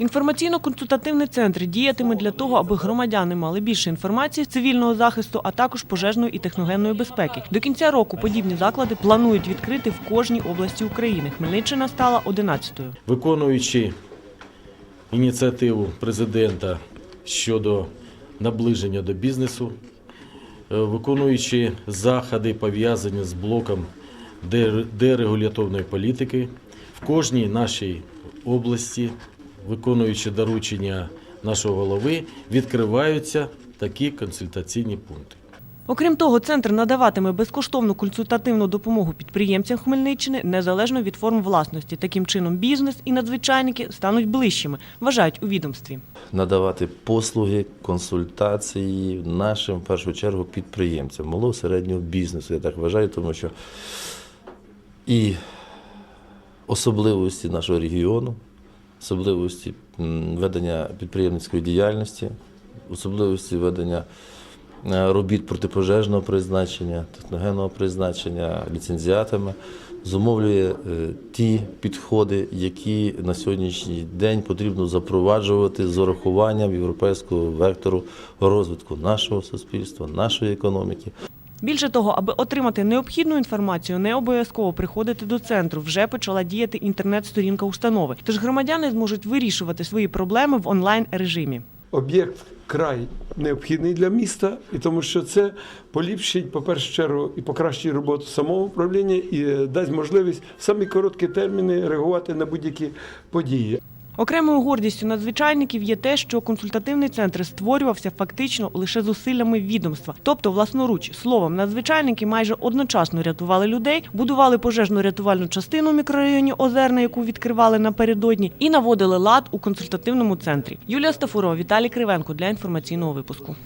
Інформаційно-консультативний центр діятиме для того, аби громадяни мали більше інформації з цивільного захисту, а також пожежної і техногенної безпеки. До кінця року подібні заклади планують відкрити в кожній області України. Хмельниччина стала 11-ю. Виконуючи ініціативу президента щодо наближення до бізнесу, е, виконуючи заходи, пов'язані з блоком дер- дерегуляторної політики, в кожній нашій області, виконуючи доручення нашого голови, відкриваються такі консультаційні пункти. Окрім того, центр надаватиме безкоштовну консультативну допомогу підприємцям Хмельниччини незалежно від форм власності. Таким чином, бізнес і надзвичайники стануть ближчими, вважають у відомстві. надавати послуги, консультації нашим в першу чергу підприємцям, малого середнього бізнесу. Я так вважаю, тому що і особливості нашого регіону, особливості ведення підприємницької діяльності, особливості ведення е, робіт протипожежного призначення, техногенного призначення ліцензіатами зумовлює е, ті підходи, які на сьогоднішній день потрібно запроваджувати з урахуванням європейського вектору розвитку нашого суспільства, нашої економіки. Більше того, аби отримати необхідну інформацію, не обов'язково приходити до центру. Вже почала діяти інтернет-сторінка установи. Тож громадяни зможуть вирішувати свої проблеми в онлайн режимі. об'єкт край необхідний для міста, і тому що це поліпшить, по першу чергу, і покращить роботу самого управління, і дасть можливість в самі короткі терміни реагувати на будь-які події. Окремою гордістю надзвичайників є те, що консультативний центр створювався фактично лише зусиллями відомства, тобто власноруч. Словом, надзвичайники майже одночасно рятували людей, будували пожежну рятувальну частину в мікрорайоні Озерна, яку відкривали напередодні, і наводили лад у консультативному центрі. Юлія Стафурова, Віталій Кривенко для інформаційного випуску.